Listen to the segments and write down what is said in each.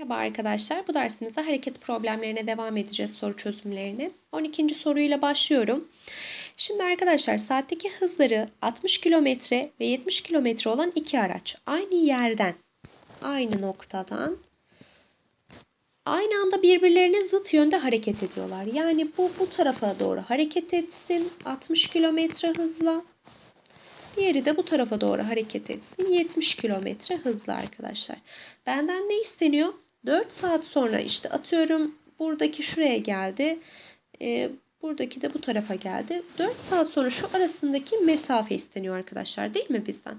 Merhaba arkadaşlar. Bu dersimizde hareket problemlerine devam edeceğiz soru çözümlerini. 12. soruyla başlıyorum. Şimdi arkadaşlar saatteki hızları 60 km ve 70 km olan iki araç aynı yerden, aynı noktadan aynı anda birbirlerine zıt yönde hareket ediyorlar. Yani bu bu tarafa doğru hareket etsin 60 km hızla. Diğeri de bu tarafa doğru hareket etsin. 70 kilometre hızla arkadaşlar. Benden ne isteniyor? 4 saat sonra işte atıyorum buradaki şuraya geldi. E, buradaki de bu tarafa geldi. 4 saat sonra şu arasındaki mesafe isteniyor arkadaşlar değil mi bizden?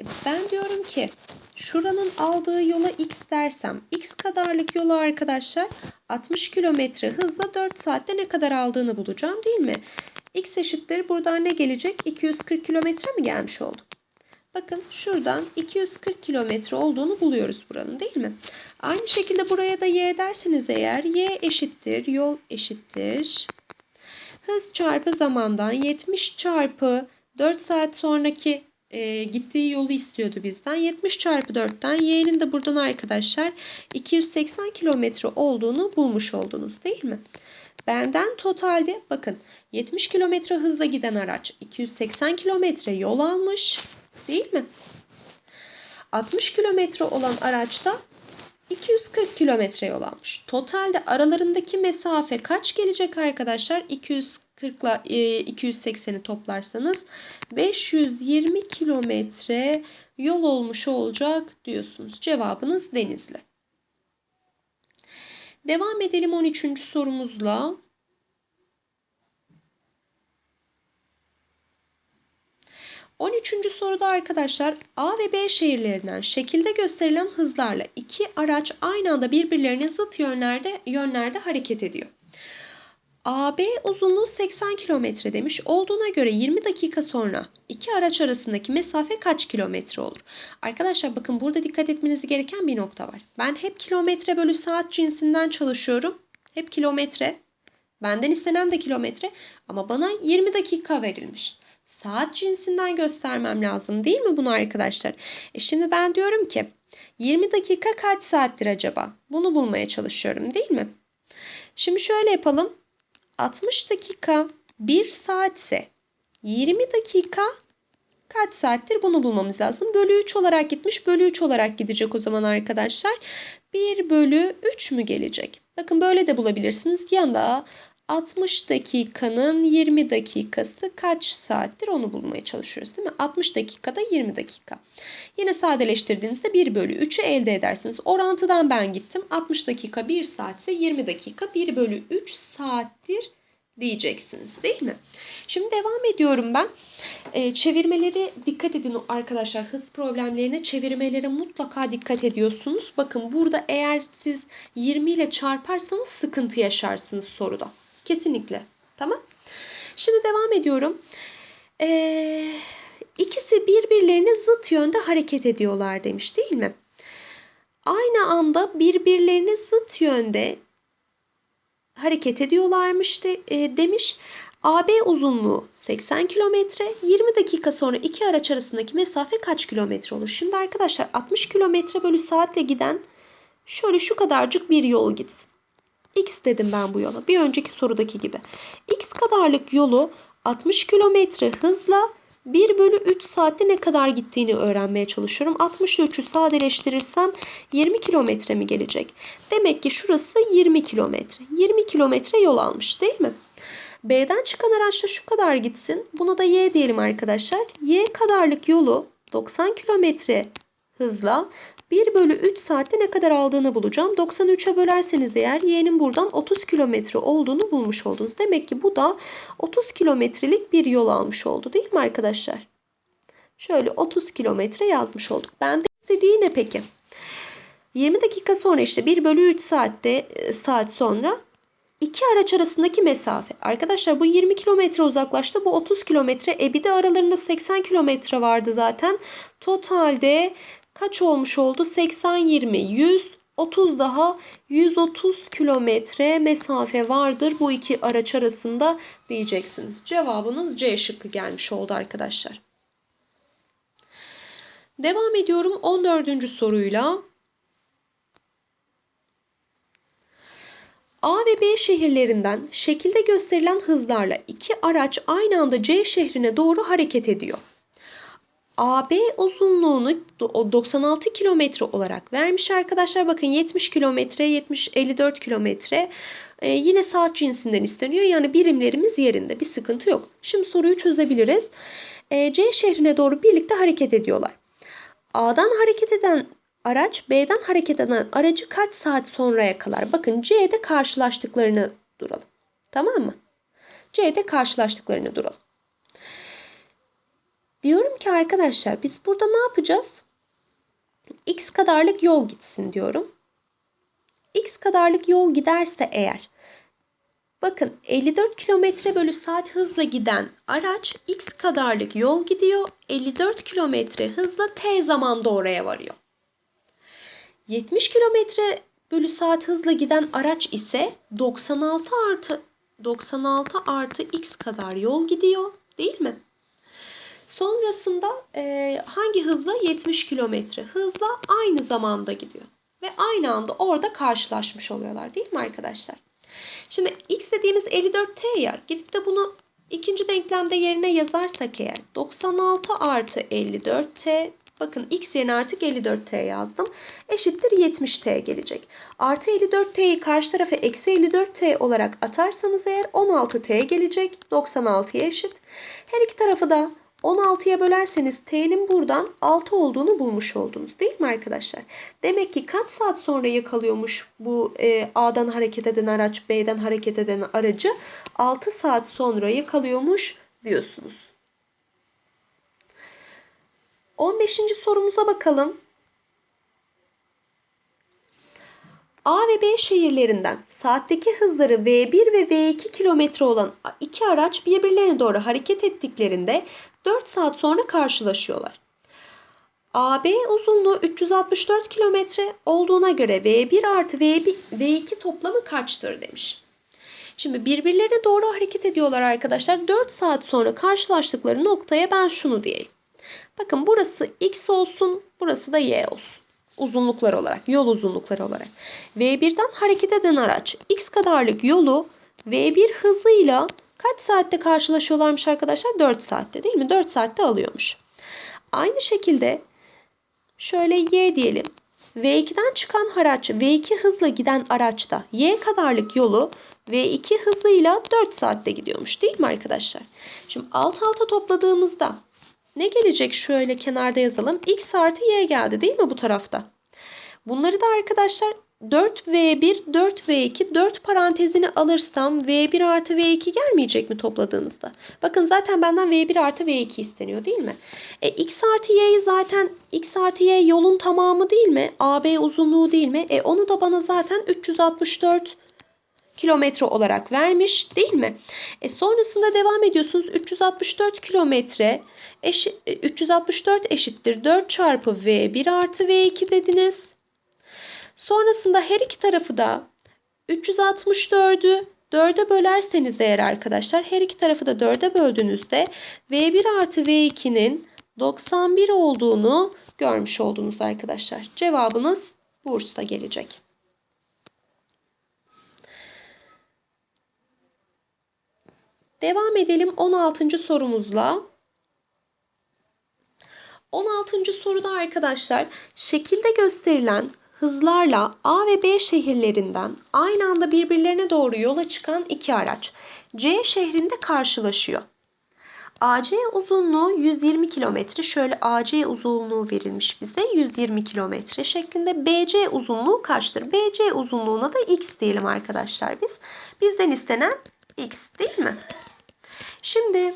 E, ben diyorum ki şuranın aldığı yola x dersem x kadarlık yolu arkadaşlar 60 kilometre hızla 4 saatte ne kadar aldığını bulacağım değil mi? x eşittir buradan ne gelecek? 240 kilometre mi gelmiş oldu? Bakın şuradan 240 kilometre olduğunu buluyoruz buranın değil mi? Aynı şekilde buraya da y derseniz eğer y eşittir yol eşittir. Hız çarpı zamandan 70 çarpı 4 saat sonraki e, gittiği yolu istiyordu bizden. 70 çarpı 4'ten y'nin de buradan arkadaşlar 280 kilometre olduğunu bulmuş oldunuz değil mi? Benden totalde bakın 70 kilometre hızla giden araç 280 kilometre yol almış değil mi? 60 kilometre olan araçta 240 kilometre yol almış. Totalde aralarındaki mesafe kaç gelecek arkadaşlar? 240 ile 280'i toplarsanız 520 kilometre yol olmuş olacak diyorsunuz. Cevabınız Denizli. Devam edelim 13. sorumuzla. On üçüncü soruda arkadaşlar A ve B şehirlerinden şekilde gösterilen hızlarla iki araç aynı anda birbirlerine zıt yönlerde yönlerde hareket ediyor. AB uzunluğu 80 kilometre demiş. Olduğuna göre 20 dakika sonra iki araç arasındaki mesafe kaç kilometre olur? Arkadaşlar bakın burada dikkat etmeniz gereken bir nokta var. Ben hep kilometre bölü saat cinsinden çalışıyorum. Hep kilometre. Benden istenen de kilometre ama bana 20 dakika verilmiş. Saat cinsinden göstermem lazım değil mi bunu arkadaşlar? E şimdi ben diyorum ki 20 dakika kaç saattir acaba? Bunu bulmaya çalışıyorum değil mi? Şimdi şöyle yapalım. 60 dakika 1 saatse 20 dakika kaç saattir bunu bulmamız lazım. Bölü 3 olarak gitmiş. Bölü 3 olarak gidecek o zaman arkadaşlar. 1 bölü 3 mü gelecek? Bakın böyle de bulabilirsiniz. Yanında 60 dakikanın 20 dakikası kaç saattir onu bulmaya çalışıyoruz değil mi? 60 dakikada 20 dakika. Yine sadeleştirdiğinizde 1 bölü 3'ü elde edersiniz. Orantıdan ben gittim. 60 dakika 1 saatse 20 dakika 1 bölü 3 saattir diyeceksiniz değil mi? Şimdi devam ediyorum ben. Ee, çevirmeleri dikkat edin arkadaşlar. Hız problemlerine çevirmelere mutlaka dikkat ediyorsunuz. Bakın burada eğer siz 20 ile çarparsanız sıkıntı yaşarsınız soruda. Kesinlikle. Tamam. Şimdi devam ediyorum. Ee, ikisi birbirlerine zıt yönde hareket ediyorlar demiş değil mi? Aynı anda birbirlerine zıt yönde hareket ediyorlarmış de, e, demiş. AB uzunluğu 80 kilometre. 20 dakika sonra iki araç arasındaki mesafe kaç kilometre olur? Şimdi arkadaşlar 60 kilometre bölü saatle giden şöyle şu kadarcık bir yol gitsin. X dedim ben bu yola. Bir önceki sorudaki gibi. X kadarlık yolu 60 kilometre hızla 1 bölü 3 saatte ne kadar gittiğini öğrenmeye çalışıyorum. 60 ile 3'ü sadeleştirirsem 20 kilometre mi gelecek? Demek ki şurası 20 kilometre. 20 kilometre yol almış değil mi? B'den çıkan araçla şu kadar gitsin. Buna da Y diyelim arkadaşlar. Y kadarlık yolu 90 kilometre hızla 1 bölü 3 saatte ne kadar aldığını bulacağım. 93'e bölerseniz eğer y'nin buradan 30 kilometre olduğunu bulmuş oldunuz. Demek ki bu da 30 kilometrelik bir yol almış oldu değil mi arkadaşlar? Şöyle 30 kilometre yazmış olduk. Ben de istediği ne peki? 20 dakika sonra işte 1 bölü 3 saatte saat sonra iki araç arasındaki mesafe. Arkadaşlar bu 20 kilometre uzaklaştı. Bu 30 kilometre. E bir de aralarında 80 kilometre vardı zaten. Totalde kaç olmuş oldu? 80 20 100 30 daha 130 kilometre mesafe vardır bu iki araç arasında diyeceksiniz. Cevabınız C şıkkı gelmiş oldu arkadaşlar. Devam ediyorum 14. soruyla. A ve B şehirlerinden şekilde gösterilen hızlarla iki araç aynı anda C şehrine doğru hareket ediyor. AB uzunluğunu 96 kilometre olarak vermiş arkadaşlar. Bakın 70 kilometre, 70, 54 kilometre. Ee, yine saat cinsinden isteniyor. Yani birimlerimiz yerinde. Bir sıkıntı yok. Şimdi soruyu çözebiliriz. Ee, C şehrine doğru birlikte hareket ediyorlar. A'dan hareket eden araç B'den hareket eden aracı kaç saat sonra yakalar? Bakın C'de karşılaştıklarını duralım. Tamam mı? C'de karşılaştıklarını duralım. Diyorum ki arkadaşlar biz burada ne yapacağız? X kadarlık yol gitsin diyorum. X kadarlık yol giderse eğer bakın 54 kilometre bölü saat hızla giden araç X kadarlık yol gidiyor. 54 kilometre hızla T zamanda oraya varıyor. 70 kilometre bölü saat hızla giden araç ise 96 artı 96 artı X kadar yol gidiyor değil mi? Sonrasında e, hangi hızla? 70 kilometre hızla aynı zamanda gidiyor. Ve aynı anda orada karşılaşmış oluyorlar değil mi arkadaşlar? Şimdi x dediğimiz 54t ya gidip de bunu ikinci denklemde yerine yazarsak eğer 96 artı 54t bakın x yerine artık 54t yazdım. Eşittir 70t gelecek. Artı 54t'yi karşı tarafa eksi 54t olarak atarsanız eğer 16t gelecek. 96'ya eşit. Her iki tarafı da 16'ya bölerseniz t'nin buradan 6 olduğunu bulmuş oldunuz değil mi arkadaşlar? Demek ki kaç saat sonra yakalıyormuş bu e, A'dan hareket eden araç B'den hareket eden aracı 6 saat sonra yakalıyormuş diyorsunuz. 15. sorumuza bakalım. A ve B şehirlerinden saatteki hızları V1 ve V2 kilometre olan iki araç birbirlerine doğru hareket ettiklerinde 4 saat sonra karşılaşıyorlar. AB uzunluğu 364 kilometre olduğuna göre V1 artı V1, V2 toplamı kaçtır demiş. Şimdi birbirlerine doğru hareket ediyorlar arkadaşlar. 4 saat sonra karşılaştıkları noktaya ben şunu diyeyim. Bakın burası X olsun, burası da Y olsun. Uzunluklar olarak, yol uzunlukları olarak. V1'den hareket eden araç X kadarlık yolu V1 hızıyla Kaç saatte karşılaşıyorlarmış arkadaşlar? 4 saatte değil mi? 4 saatte alıyormuş. Aynı şekilde şöyle Y diyelim. V2'den çıkan araç V2 hızla giden araçta Y kadarlık yolu V2 hızıyla 4 saatte gidiyormuş değil mi arkadaşlar? Şimdi alt alta topladığımızda ne gelecek şöyle kenarda yazalım. X artı Y geldi değil mi bu tarafta? Bunları da arkadaşlar 4V1, 4V2, 4 parantezini alırsam V1 artı V2 gelmeyecek mi topladığınızda? Bakın zaten benden V1 artı V2 isteniyor değil mi? E, X artı Y'yi zaten X artı Y yolun tamamı değil mi? AB uzunluğu değil mi? E, onu da bana zaten 364 kilometre olarak vermiş değil mi? E, sonrasında devam ediyorsunuz. 364 kilometre eşit, 364 eşittir 4 çarpı V1 artı V2 dediniz. Sonrasında her iki tarafı da 364'ü 4'e bölerseniz eğer arkadaşlar her iki tarafı da 4'e böldüğünüzde V1 artı V2'nin 91 olduğunu görmüş oldunuz arkadaşlar. Cevabınız Burs'ta gelecek. Devam edelim 16. sorumuzla. 16. soruda arkadaşlar şekilde gösterilen hızlarla A ve B şehirlerinden aynı anda birbirlerine doğru yola çıkan iki araç C şehrinde karşılaşıyor. AC uzunluğu 120 kilometre. Şöyle AC uzunluğu verilmiş bize 120 kilometre şeklinde. BC uzunluğu kaçtır? BC uzunluğuna da x diyelim arkadaşlar biz. Bizden istenen x değil mi? Şimdi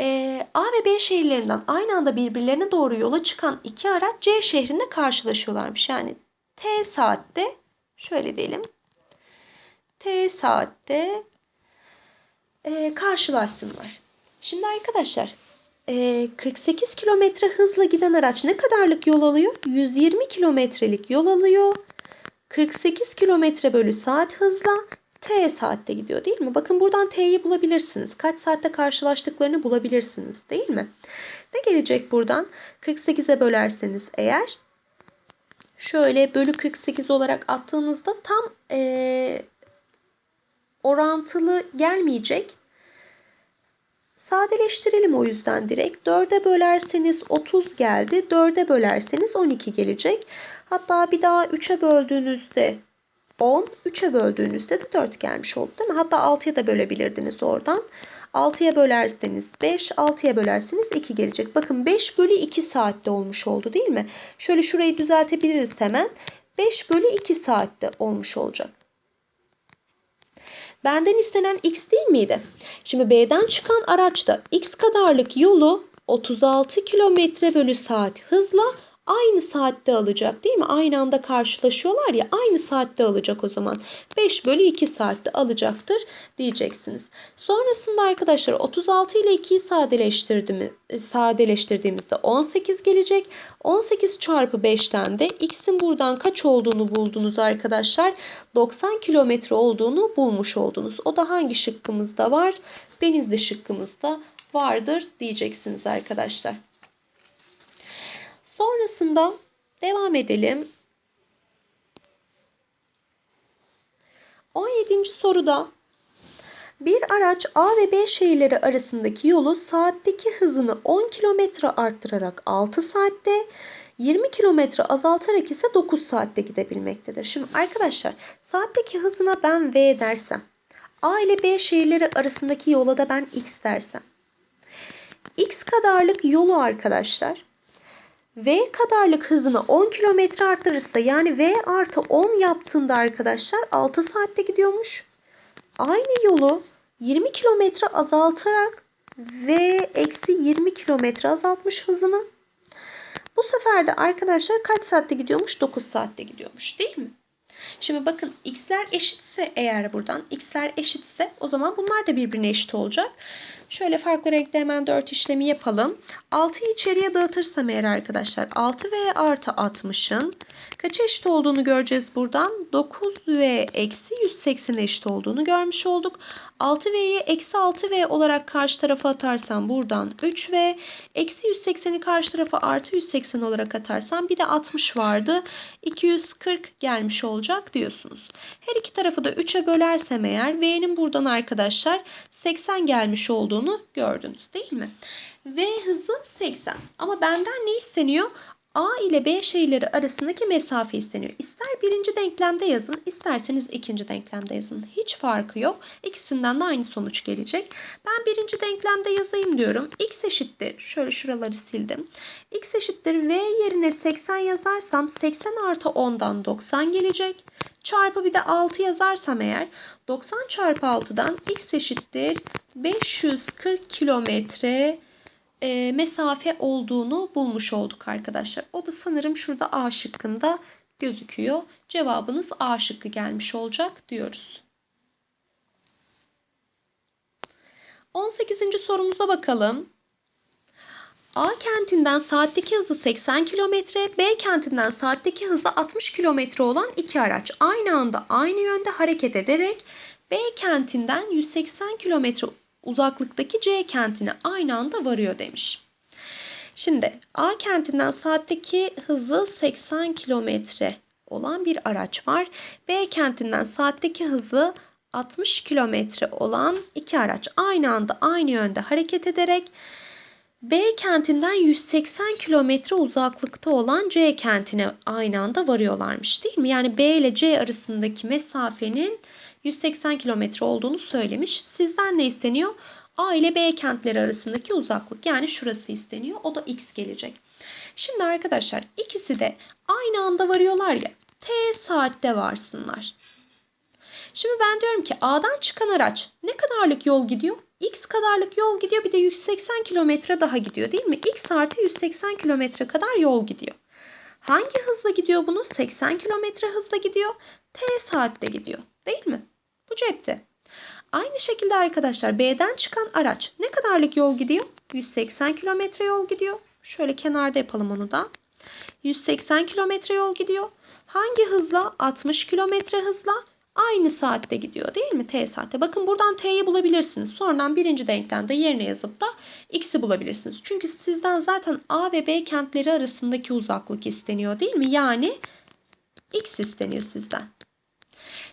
e, A ve B şehirlerinden aynı anda birbirlerine doğru yola çıkan iki araç C şehrinde karşılaşıyorlarmış. Yani T saatte şöyle diyelim. T saatte e, karşılaşsınlar. Şimdi arkadaşlar e, 48 kilometre hızla giden araç ne kadarlık yol alıyor? 120 kilometrelik yol alıyor. 48 kilometre bölü saat hızla T saatte gidiyor değil mi? Bakın buradan T'yi bulabilirsiniz. Kaç saatte karşılaştıklarını bulabilirsiniz değil mi? Ne gelecek buradan? 48'e bölerseniz eğer şöyle bölü 48 olarak attığımızda tam e, orantılı gelmeyecek. Sadeleştirelim o yüzden direkt. 4'e bölerseniz 30 geldi. 4'e bölerseniz 12 gelecek. Hatta bir daha 3'e böldüğünüzde 10, 3'e böldüğünüzde de 4 gelmiş oldu değil mi? Hatta 6'ya da bölebilirdiniz oradan. 6'ya bölerseniz 5, 6'ya bölerseniz 2 gelecek. Bakın 5 bölü 2 saatte olmuş oldu değil mi? Şöyle şurayı düzeltebiliriz hemen. 5 bölü 2 saatte olmuş olacak. Benden istenen x değil miydi? Şimdi B'den çıkan araçta x kadarlık yolu 36 km bölü saat hızla aynı saatte alacak değil mi? Aynı anda karşılaşıyorlar ya aynı saatte alacak o zaman. 5 bölü 2 saatte alacaktır diyeceksiniz. Sonrasında arkadaşlar 36 ile 2'yi sadeleştirdiğimizde 18 gelecek. 18 çarpı 5'ten de x'in buradan kaç olduğunu buldunuz arkadaşlar. 90 kilometre olduğunu bulmuş oldunuz. O da hangi şıkkımızda var? Denizli şıkkımızda vardır diyeceksiniz arkadaşlar. Sonrasında devam edelim. 17. soruda bir araç A ve B şehirleri arasındaki yolu saatteki hızını 10 km arttırarak 6 saatte, 20 km azaltarak ise 9 saatte gidebilmektedir. Şimdi arkadaşlar saatteki hızına ben V dersem, A ile B şehirleri arasındaki yola da ben X dersem. X kadarlık yolu arkadaşlar V kadarlık hızını 10 km arttırırsa yani V artı 10 yaptığında arkadaşlar 6 saatte gidiyormuş. Aynı yolu 20 km azaltarak V eksi 20 km azaltmış hızını. Bu sefer de arkadaşlar kaç saatte gidiyormuş? 9 saatte gidiyormuş değil mi? Şimdi bakın x'ler eşitse eğer buradan x'ler eşitse o zaman bunlar da birbirine eşit olacak. Şöyle farklı renkte hemen 4 işlemi yapalım. 6'yı içeriye dağıtırsam eğer arkadaşlar 6v artı 60'ın kaça eşit olduğunu göreceğiz buradan. 9v eksi 180 eşit olduğunu görmüş olduk. 6v'yi eksi 6v olarak karşı tarafa atarsam buradan 3v eksi 180'i karşı tarafa artı 180 olarak atarsam bir de 60 vardı. 240 gelmiş olacak diyorsunuz. Her iki tarafı da 3'e bölersem eğer v'nin buradan arkadaşlar 80 gelmiş olduğunu gördünüz değil mi? V hızı 80 ama benden ne isteniyor? A ile B şehirleri arasındaki mesafe isteniyor. İster birinci denklemde yazın, isterseniz ikinci denklemde yazın. Hiç farkı yok. İkisinden de aynı sonuç gelecek. Ben birinci denklemde yazayım diyorum. X eşittir. Şöyle şuraları sildim. X eşittir. V yerine 80 yazarsam 80 artı 10'dan 90 gelecek. Çarpı bir de 6 yazarsam eğer 90 çarpı 6'dan X eşittir. 540 kilometre e, mesafe olduğunu bulmuş olduk arkadaşlar. O da sanırım şurada A şıkkında gözüküyor. Cevabınız A şıkkı gelmiş olacak diyoruz. 18. sorumuza bakalım. A kentinden saatteki hızı 80 km, B kentinden saatteki hızı 60 km olan iki araç aynı anda aynı yönde hareket ederek B kentinden 180 km uzaklıktaki C kentine aynı anda varıyor demiş. Şimdi A kentinden saatteki hızı 80 kilometre olan bir araç var. B kentinden saatteki hızı 60 kilometre olan iki araç aynı anda aynı yönde hareket ederek B kentinden 180 kilometre uzaklıkta olan C kentine aynı anda varıyorlarmış değil mi? Yani B ile C arasındaki mesafenin 180 kilometre olduğunu söylemiş. Sizden ne isteniyor? A ile B kentleri arasındaki uzaklık yani şurası isteniyor. O da x gelecek. Şimdi arkadaşlar ikisi de aynı anda varıyorlar ya. T saatte varsınlar. Şimdi ben diyorum ki A'dan çıkan araç ne kadarlık yol gidiyor? X kadarlık yol gidiyor bir de 180 kilometre daha gidiyor değil mi? X artı 180 kilometre kadar yol gidiyor. Hangi hızla gidiyor bunu? 80 kilometre hızla gidiyor. T saatte gidiyor değil mi? Bu cepte. Aynı şekilde arkadaşlar B'den çıkan araç ne kadarlık yol gidiyor? 180 kilometre yol gidiyor. Şöyle kenarda yapalım onu da. 180 kilometre yol gidiyor. Hangi hızla? 60 kilometre hızla aynı saatte gidiyor değil mi? T saatte. Bakın buradan T'yi bulabilirsiniz. Sonradan birinci denklemde yerine yazıp da X'i bulabilirsiniz. Çünkü sizden zaten A ve B kentleri arasındaki uzaklık isteniyor değil mi? Yani X isteniyor sizden.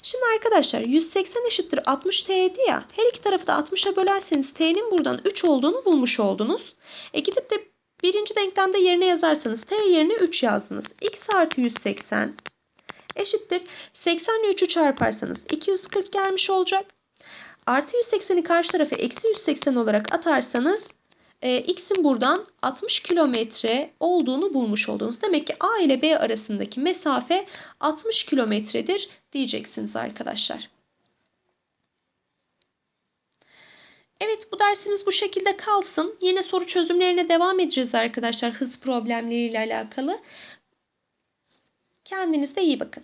Şimdi arkadaşlar 180 eşittir 60 t'ydi ya. Her iki tarafı da 60'a bölerseniz t'nin buradan 3 olduğunu bulmuş oldunuz. E gidip de birinci denklemde yerine yazarsanız t yerine 3 yazdınız. x artı 180 eşittir. 80 ile 3'ü çarparsanız 240 gelmiş olacak. Artı 180'i karşı tarafa eksi 180 olarak atarsanız e, x'in buradan 60 kilometre olduğunu bulmuş oldunuz. Demek ki A ile B arasındaki mesafe 60 kilometredir diyeceksiniz arkadaşlar. Evet bu dersimiz bu şekilde kalsın. Yine soru çözümlerine devam edeceğiz arkadaşlar hız problemleriyle alakalı. Kendinize iyi bakın.